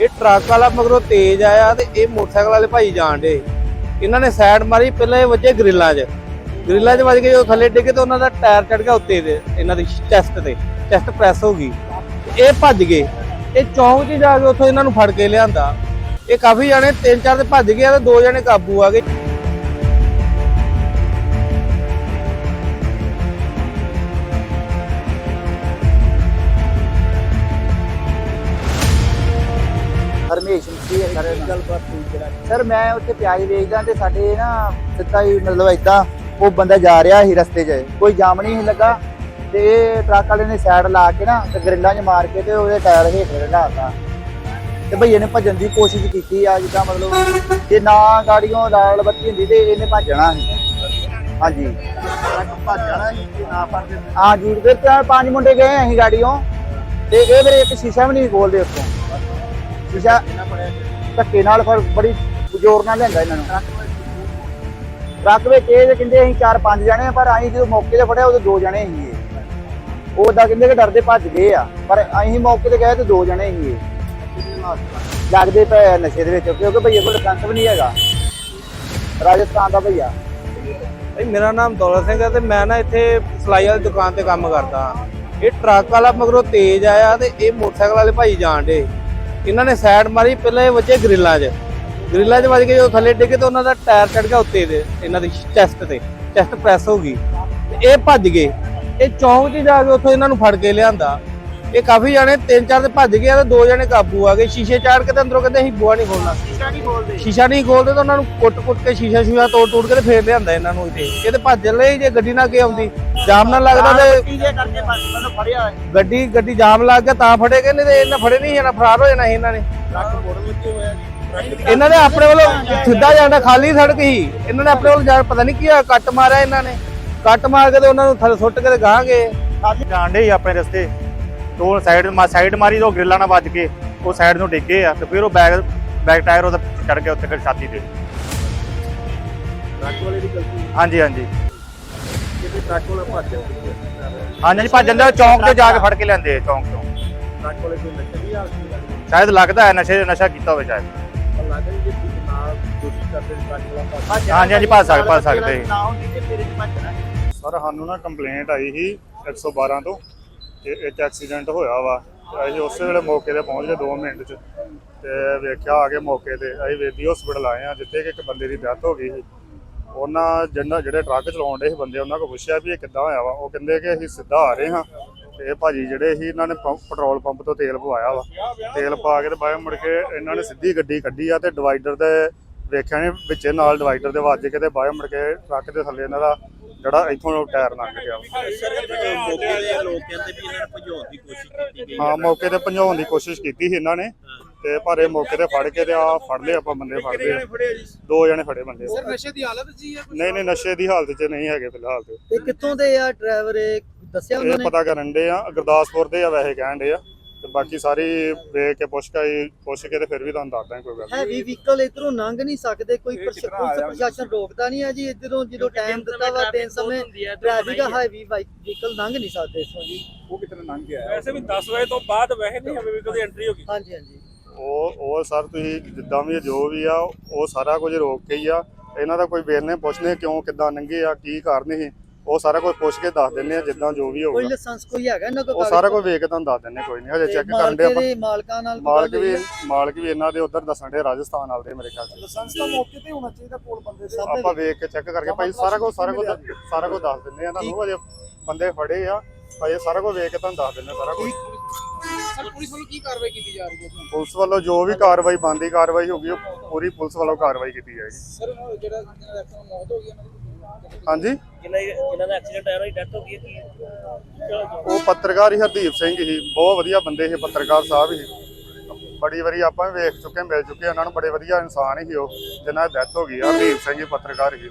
ਇਹ ਟਰੱਕ ਵਾਲਾ ਮਗਰੋਂ ਤੇਜ਼ ਆਇਆ ਤੇ ਇਹ ਮੋਟਰਸਾਈਕਲ ਵਾਲੇ ਭਾਈ ਜਾਣ ਡੇ ਇਹਨਾਂ ਨੇ ਸਾਈਡ ਮਾਰੀ, ਪਹਿਲਾਂ ਇਹ ਵੱਜੇ ਗਰਿੱਲਾਂ 'ਚ। ਗਰਿੱਲਾਂ 'ਚ ਵੱਜ ਕੇ ਜਦੋਂ ਥੱਲੇ ਡਿੱਗੇ ਤੇ ਉਹਨਾਂ ਦਾ ਟਾਇਰ ਚੜ ਗਿਆ ਉੱਤੇ ਦੇ, ਇਹਨਾਂ ਦੀ ਚੈਸਟ ਤੇ। ਚੈਸਟ ਪ੍ਰੈਸ ਹੋ ਗਈ। ਇਹ ਭੱਜ ਗਏ। ਇਹ ਚੌਂਕ 'ਚ ਜਾ ਕੇ ਉੱਥੋਂ ਇਹਨਾਂ ਨੂੰ ਫੜ ਕੇ ਲਿਆਂਦਾ। ਇਹ ਕਾਫੀ ਜਾਣੇ ਤਿੰਨ ਚਾਰ ਤੇ ਭੱਜ ਗਏ ਤੇ ਦੋ ਜਣੇ ਕਾਬੂ ਆ ਗਏ। ਸਰ ਗੱਲਬਾਤ ਸਰ ਮੈਂ ਉੱਥੇ ਪਿਆਜ਼ ਵੇਚਦਾ ਤੇ ਸਾਡੇ ਨਾ ਸਿੱਧਾ ਹੀ ਮਤਲਬ ਏਦਾਂ ਉਹ ਬੰਦਾ ਜਾ ਰਿਹਾ ਸੀ ਰਸਤੇ 'ਚ। ਕੋਈ ਜਾਮ ਨਹੀਂ ਸੀ ਲੱਗਾ ਤੇ ਇਹ ਟਰੱਕ ਵਾਲੇ ਨੇ ਸਾਈਡ ਲਾ ਕੇ ਨਾ ਤੇ ਗਰਿੱਲਾਂ 'ਚ ਮਾਰ ਕੇ ਤੇ ਉਹਦੇ ਟਾਇਰ ਹੇਠ ਰਲਾਤਾ ਤੇ ਭਈਏ ਨੇ ਭੱਜਣ ਦੀ ਕੋਸ਼ਿਸ਼ ਕੀਤੀ ਆ ਜਿੱਦਾਂ ਮਤਲਬ ਜੇ ਨਾ ਗਾੜੀਆਂ ਲਾਲ ਬੱਤੀ ਹੁੰਦੀ ਤੇ ਇਹਨੇ ਭੱਜਣਾ ਸੀ। ਹਾਂਜੀ। ਭੱਜ ਹਾਂਜੀ ਫਿਰ ਚਾਰ ਪੰਜ ਮੁੰਡੇ ਗਏ ਅਸੀਂ ਗਾੜੀਆਂ ਤੇ ਇਹ ਮੇਰੇ ਇੱਕ ਸ਼ੀਸ਼ਾ ਵੀ ਨਹੀਂ ਖੋਲਦੇ ਉੱਥੋਂ। ਸ਼ੀਸ਼ਾ ਧੱਕੇ ਨਾਲ ਫਿਰ ਬੜੀ ਜ਼ੋਰ ਨਾਲ ਲਿਆਂਦਾ ਇਹਨਾਂ ਨੂੰ। ਟਰੱਕ ਵਿੱਚ ਇਹ ਕਹਿੰਦੇ ਅਸੀਂ ਚਾਰ ਪੰਜ ਜਾਣੇ ਆ, ਪਰ ਅਸੀਂ ਜਦੋਂ ਮੌਕੇ ਤੇ ਫੜਿਆ ਉਦੋਂ ਦੋ ਜਣੇ ਸੀ ਉਹ ਉਦਾਂ ਕਹਿੰਦੇ ਕਿ ਡਰਦੇ ਭੱਜ ਗਏ ਆ ਪਰ ਅਸੀਂ ਮੌਕੇ ਤੇ ਗਏ ਤੇ ਦੋ ਜਣੇ ਸੀ ਇਹ। ਲੱਗਦੇ ਪਏ ਨਸ਼ੇ ਦੇ ਵਿੱਚ ਕਿਉਂਕਿ ਭਈਏ ਕੋਲ ਲਾਇਸੈਂਸ ਵੀ ਨਹੀਂ ਹੈਗਾ। ਰਾਜਸਥਾਨ ਦਾ ਭਈਆ। ਭਾਈ ਮੇਰਾ ਨਾਮ ਦੌਲਤ ਸਿੰਘ ਹੈ ਤੇ ਮੈਂ ਨਾ ਇੱਥੇ ਸਲਾਈ ਵਾਲੀ ਦੁਕਾਨ ਤੇ ਕੰਮ ਕਰਦਾ। ਇਹ ਟਰੱਕ ਵਾਲਾ ਮਗਰੋਂ ਤੇਜ਼ ਆਇਆ ਤੇ ਇਹ ਮੋਟਰਸਾਈਕਲ ਵਾਲੇ ਭਾਈ ਜਾਣ ਡੇ ਇਹਨਾਂ ਨੇ ਸਾਈਡ ਮਾਰੀ ਪਹਿਲਾਂ ਇਹ ਵੱਜੇ ਗ੍ਰਿਲਾਂ 'ਚ। ਗ੍ਰਿਲਾਂ 'ਚ ਵੱਜ ਕੇ ਜਦੋਂ ਥੱਲੇ ਡਿੱਗੇ ਤੇ ਉਹਨਾਂ ਦਾ ਟਾਇਰ ਚੜ ਗਿਆ ਉੱਤੇ ਦੇ ਇਹਨਾਂ ਦੀ ਚੈਸਟ ਤੇ। ਚੈਸਟ ਪ੍ਰੈਸ ਹੋ ਗਈ। ਤੇ ਇਹ ਭੱਜ ਗਏ। ਇਹ ਚੌਂਕ 'ਚ ਜਾ ਕੇ ਉੱਥੋਂ ਇਹਨਾਂ ਨੂੰ ਫੜ ਕੇ ਲਿਆਂਦਾ। ਇਹ ਕਾਫੀ ਜਾਣੇ ਤਿੰਨ ਚਾਰ ਤੇ ਭੱਜ ਗਏ ਤੇ ਦੋ ਜਣੇ ਕਾਬੂ ਆ ਗਏ। ਸ਼ੀਸ਼ੇ ਚਾੜ ਕੇ ਤੇ ਅੰਦਰੋਂ ਕਹਿੰਦੇ ਅਸੀਂ ਬੂਹਾ ਨਹੀਂ ਖੋਲਣਾ। ਸ਼ੀਸ਼ਾ ਨਹੀਂ ਬੋਲਦੇ ਸ਼ੀਸ਼ਾ ਨਹੀਂ ਖੋਲਦੇ ਤਾਂ ਉਹਨਾਂ ਨੂੰ ਕੁੱਟ-ਕੁੱਟ ਕੇ ਸ਼ੀਸ਼ਾ ਸ਼ੂਸ਼ਾ ਤੋੜ-ਤੋੜ ਕੇ ਤੇ ਫੇਰ ਲਿਆਂਦਾ ਇਹਨਾਂ ਨੂੰ ਇੱਥੇ। ਇਹ ਤੇ ਭੱਜ ਲਈ ਜੇ ਗੱਡੀ ਨਾ ਅੱਗੇ ਆਉਂਦੀ। ਜਾਮ ਨਾ ਲੱਗਦਾ ਤੇ ਜੇ ਕਰਕੇ ਮੈਨੂੰ ਫੜਿਆ ਹੋਇਆ ਗੱਡੀ ਗੱਡੀ ਜਾਮ ਲੱਗ ਗਿਆ ਤਾਂ ਫੜੇ ਗਏ ਨਹੀਂ ਤੇ ਇਹਨਾਂ ਫੜੇ ਨਹੀਂ ਜਾਣਾ ਫਰਾਰ ਹੋ ਜਾਣਾ ਸੀ ਇਹਨਾਂ ਨੇ। ਟਰੱਕ ਮੋੜਨ ਲੱਗੇ ਹੋਇਆ ਜੀ ਇਹਨਾਂ ਨੇ ਆਪਣੇ ਵੱਲੋਂ ਸਿੱਧਾ ਜਾਣਾ ਖਾਲੀ ਸੜਕ ਸੀ। ਇਹਨਾਂ ਨੇ ਆਪਣੇ ਵੱਲੋਂ ਜਾ ਪਤਾ ਨਹੀਂ ਕੀ ਹੋਇਆ ਕੱਟ ਮਾਰਿਆ ਇਹਨਾਂ ਨੇ। ਕੱਟ ਮਾਰ ਕੇ ਤੇ ਉਹਨਾਂ ਨੂੰ ਥੱਲੇ ਸੁੱਟ ਕੇ ਤੇ ਗਾਂ ਗਏ। ਜਾਣਦੇ ਹੀ ਆਪਣੇ ਰਸਤੇ। ਤੋਂ ਸਾਈਡ ਮਾ ਸਾਈਡ ਮਾਰੀ ਤੋਂ ਗ੍ਰਿਲਾਂ ਨਾਲ ਵੱਜ ਕੇ ਉਹ ਸਾਈਡ ਨੂੰ ਡਿੱਗੇ ਆ ਤੇ ਫਿਰ ਉਹ ਬੈਕ ਬੈਕ ਟਾਇਰ ਉਹਦਾ ਚੜ ਗਿਆ ਉੱਤੇ ਫਿਰ ਛਾਤੀ ਤੇ। ਟਰੱਕ ਵਾਲੇ ਦੀ ਗਲਤੀ। ਹਾਂਜੀ ਹਾਂਜੀ। ਕਿਤੇ ਟਰੱਕ ਵਾਲਾ ਭੱਜ ਜਾਂਦਾ ਹਾਂਜੀ ਹਾਂਜੀ ਭੱਜ ਜਾਂਦੇ ਆ, ਚੌਂਕ ਤੇ ਜਾ ਕੇ ਫੜ ਕੇ ਲੈਂਦੇ ਆ ਚੌਂਕ ਤੋਂ। ਟਰੱਕ ਵਾਲੇ ਕੋਈ ਨਸ਼ੇ ਦੀ ਹਾਲਤ ਨਹੀਂ ਲੱਗਦੀ ਸ਼ਾਇਦ ਲੱਗਦਾ ਹੈ ਨਸ਼ੇ ਨਸ਼ਾ ਕੀਤਾ ਹੋਵੇ ਸ਼ਾਇਦ। ਪਰ ਲੱਗਦਾ ਜੇ ਨਾਲ ਕੋਸ਼ਿਸ਼ ਕਰਦੇ ਨੇ ਟਰੱਕ ਵਾਲਾ ਭੱਜ ਹਾਂਜੀ, ਹਾਂਜੀ, ਭੱਜ ਸਕ- ਭੱਜ ਸਕਦੇ। ਨਾ ਹੁੰਦੀ ਤੇ ਤੇਰੇ ਚ ਭੱਜਣਾ ਸਰ ਸਾਨੂੰ ਨਾ ਕੰਪਲੇਂਟ ਆਈ ਸੀ 112 ਤੋਂ ਕਿ ਇੱਕ ਐਕਸੀਡੈਂਟ ਹੋਇਆ ਵਾ। ਤੇ ਅਸੀਂ ਉਸੇ ਵੇਲੇ ਮੌਕੇ ਤੇ ਪਹੁੰਚ ਗਏ 2 ਮਿੰਟ 'ਚ। ਤੇ ਵੇਖਿਆ ਆ ਕੇ ਮੌਕੇ ਤੇ ਅਸੀਂ ਵੇਦੀ ਹਸਪੀਟਲ ਆਏ ਆ ਜਿੱਥੇ ਕਿ ਇੱਕ ਬੰਦੇ ਦੀ ਡੈਥ ਹੋ ਗਈ ਸੀ। ਉਹਨਾਂ ਜਿਹੜਾ ਜਿਹੜੇ ਟਰੱਕ ਚਲਾਉਣ ਦੇ ਸੀ ਬੰਦੇ ਉਹਨਾਂ ਕੋਲ ਪੁੱਛਿਆ ਵੀ ਇਹ ਕਿੱਦਾਂ ਹੋਇਆ ਵਾ। ਉਹ ਕਹਿੰਦੇ ਕਿ ਅਸੀਂ ਸਿੱਧਾ ਆ ਰਹੇ ਹਾਂ ਤੇ ਭਾਜੀ ਜਿਹੜੇ ਸੀ ਇਹਨਾਂ ਨੇ ਪੰਪ- ਪੈਟਰੋਲ ਪੰਪ ਤੋਂ ਤੇਲ ਪਵਾਇਆ ਵਾ। ਤੇਲ ਪਾ ਕੇ ਤੇ ਬਾਹਰ ਮੁੜ ਕੇ ਇਹਨਾਂ ਨੇ ਸਿੱਧੀ ਗੱਡੀ ਕੱਢੀ ਆ ਤੇ ਡਿਵਾਈਡਰ ਦੇ ਵੇਖਿਆ ਨੇ ਵਿੱਚੇ ਨਾਲ ਡਿਵਾਈਡਰ ਦੇ ਵੱਜ ਕੇ ਤੇ ਬਾਹਰ ਮੁੜ ਕੇ ਟਰੱਕ ਦੇ ਥੱਲੇ ਇਹਨਾਂ ਦਾ ਜਿਹੜਾ ਇੱਥੋਂ ਟਾਇਰ ਲੰਘ ਗਿਆ ਮੌਕੇ ਵੀ ਇਹਨਾਂ ਨੂੰ ਭਜਾਉਣ ਦੀ ਕੋਸ਼ਿਸ਼ ਕੀਤੀ ਗਈ। ਹਾਂ ਮੌਕੇ ਤੇ ਭਜਾਉਣ ਦੀ ਕੋਸ਼ਿਸ਼ ਕੀਤੀ ਸੀ ਇਹਨਾਂ ਨੇ। ਤੇ ਪਰ ਇਹ ਮੌਕੇ ਤੇ ਫੜ ਕੇ ਤੇ ਆ ਫੜ ਲਏ ਆਪਾਂ ਬੰਦੇ ਫੜ ਲਏ। ਦੋ ਜਣੇ ਫੜੇ ਬੰਦੇ। ਸਰ ਨਸ਼ੇ ਦੀ ਹਾਲਤ ਜੀ ਹੈ ਨਹੀਂ ਨਹੀਂ ਨਸ਼ੇ ਦੀ ਹਾਲਤ 'ਚ ਨਹੀਂ ਹੈਗੇ ਫਿਲਹਾਲ ਤੇ। ਇਹ ਕਿੱਥੋਂ ਦੇ ਆ ਡਰਾਈਵਰ ਦੱਸਿਆ ਉਹਨਾਂ ਇਹ ਨੇ? ਪਤਾ ਕਰਨ ਦੇ ਆ ਗੁਰਦਾਸਪੁਰ ਦੇ ਆ ਵੈਸੇ ਕਹਿਣ ਦੇ ਆ। ਤੇ ਬਾਕੀ ਸਾਰੀ ਵੇਖ ਕੇ ਪੁੱਛ ਕੇ ਪੁੱਛ ਕੇ ਤੇ ਫਿਰ ਵੀ ਤੁਹਾਨੂੰ ਦੱਸਦਾ ਕੋਈ ਗੱਲ ਨੀ। ਹੈਵੀ ਵਹੀਕਲ ਇਧਰੋਂ ਲੰਘ ਨਹੀਂ ਸਕਦੇ ਕੋਈ ਪ੍ਰਸ਼ਾਸਨ ਰੋਕਦਾ ਨਹੀਂ ਹੈ ਜੀ ਇਧਰੋਂ ਜਦੋਂ ਟਾਈਮ ਦਿੱਤਾ ਵਾ ਦਿਨ ਸਮੇਂ ਟ੍ਰੈਫਿਕ ਹੈਵੀ ਵਹੀਕਲ ਲੰਘ ਨਹੀਂ ਸਕਦੇ ਇਥੋਂ ਜੀ ਵੈਸੇ ਵੀ 10 ਵਜੇ ਤੋਂ ਬਾਅਦ ਵੈਸੇ ਨਹੀਂ। ਹਮੇ ਵਹੀਕਲ ਦੀ ਐਂਟਰੀ ਹੋਗੀ ਹਾਂਜੀ ਹਾਂਜੀ। ਉਹ ਉਹ ਸਰ ਤੁਸੀਂ ਜਿੱਦਾਂ ਵੀ ਜੋ ਵੀ ਆ ਉਹ ਸਾਰਾ ਕੁਝ ਰੋਕ ਕੇ ਹੀ ਆ। ਇਹਨਾਂ ਦਾ ਕੋਈ ਵੇਰਨੇ ਪੁੱਛਨੇ ਕਿਉਂ ਕਿੱਦਾਂ ਲੰਘੇ ਆ ਕੀ ਕਾਰਨ ਸੀ। ਉਹ ਸਾਰਾ ਕੁਝ ਪੁੱਛ ਕੇ ਦੱਸ ਦਿੰਨੇ ਆ ਜਿੱਦਾਂ ਜੋ ਵੀ ਕੋਈ ਹੋਊਗਾ ਲਾਇਸੈਂਸ ਕੋਈ ਹੈਗਾ ਇਹਨਾਂ ਕੋਲ ਉਹ ਸਾਰਾ ਕੁਝ ਵੇਖ ਕੇ ਤੁਹਾਨੂੰ ਦੱਸ ਦਿੰਨੇ ਕੋਈ ਨਹੀਂ। ਹਜੇ ਚੈੱਕ ਕਰਨ ਦੇ ਆਪਾਂ। ਮਾਲਕਾਂ ਨਾਲ ਕੋਈ ਮਾਲਕ ਵੀ? ਮਾਲਕ ਵੀ ਇਹਨਾਂ ਦੇ ਉਧਰ ਦੱਸਣ ਦੇ ਰਾਜਸਥਾਨ ਵਾਲ ਦੇ ਮੇਰੇ ਖਿਆਲ ਚ। ਲਾਇਸੈਂਸ ਤਾਂ ਮੌਕੇ ਤੇ ਹੋਣਾ ਚਾਹੀਦਾ ਕੋਲ ਬੰਦੇ ਦੇ। ਆਪਾਂ ਵੇਖ ਕੇ ਚੈੱਕ ਕਰਕੇ ਭਾਈ ਸਾਰਾ ਕੁਝ ਸਾਰਾ ਕੁਝ ਸਾਰਾ ਕੁਝ ਦੱਸ ਦਿੰਦੇ ਆ ਤੁਹਾਨੂੰ ਅਜੇ ਬੰਦੇ ਫੜੇ ਆ। ਅਜੇ ਸਾਰਾ ਕੁਝ ਵੇਖ ਕੇ ਤੁਹਾਨੂੰ ਦੱਸ ਦਿੰਦੇ ਆ ਸਾਰਾ ਕੁਝ। ਸਰ ਪੁਲਿਸ ਵੱਲੋਂ ਕੀ ਕਾਰਵਾਈ ਕੀਤੀ ਜਾ ਰਹੀ ਹੈ ਪੁਲਿਸ ਵੱਲੋਂ ਜੋ ਵੀ ਕਾਰਵਾਈ ਬੰਦੀ ਕਾਰਵਾਈ ਹੋਗੀ ਉਹ ਪੂਰੀ ਪੁਲਿਸ ਵੱਲੋਂ ਕਾਰਵਾਈ ਕੀਤੀ ਜਾਏਗੀ। ਸਰ ਜਿਹੜਾ ਮੌਤ ਹੋ ਗਈ ਉਹਨਾਂ ਦੀ ਹਾਂਜੀ? ਜਿਨ੍ਹਾਂ ਜਿਨ੍ਹਾਂ ਦਾ ਐਕਸੀਡੈਂਟ ਆਇਆ ਉਹਦੀ ਡੈਥ ਹੋ ਗਈ ਹੈ ਕੀ ਉਹ ਪੱਤਰਕਾਰ ਹੀ ਹਰਦੀਪ ਸਿੰਘ ਸੀ ਬਹੁਤ ਵਧੀਆ ਬੰਦੇ ਸੀ ਪੱਤਰਕਾਰ ਸਾਹਿਬ ਸੀ ਬੜੀ ਵਾਰੀ ਆਪਾਂ ਵੀ ਵੇਖ ਚੁੱਕੇ ਮਿਲ ਚੁੱਕੇ ਉਹਨਾਂ ਨੂੰ ਬੜੇ ਵਧੀਆ ਇਨਸਾਨ ਸੀ ਉਹ ਜਿਨ੍ਹਾਂ ਦੀ ਡੈਥ ਹੋ ਗਈ ਆ ਹਰਦੀਪ ਸਿੰਘ ਹੀ ਪੱਤਰਕਾਰ ਸੀ